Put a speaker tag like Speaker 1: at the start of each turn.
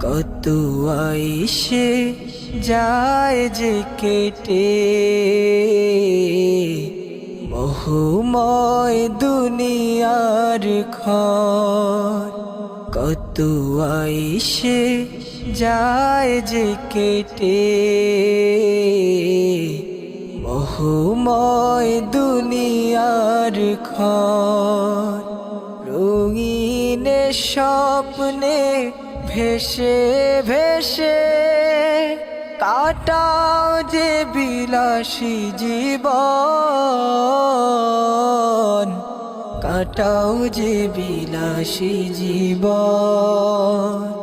Speaker 1: কত আইসে যায় যে কেটে? বহুময় দুনিয়ার খর কত আইসে যায় যে কেটে। বহুময় দুনিয়ার খর রঙিন স্বপ্নে ভেসে ভেসে। কাটাও যে বিলাসী জীবন কাটাও যে বিলাসী জীবন।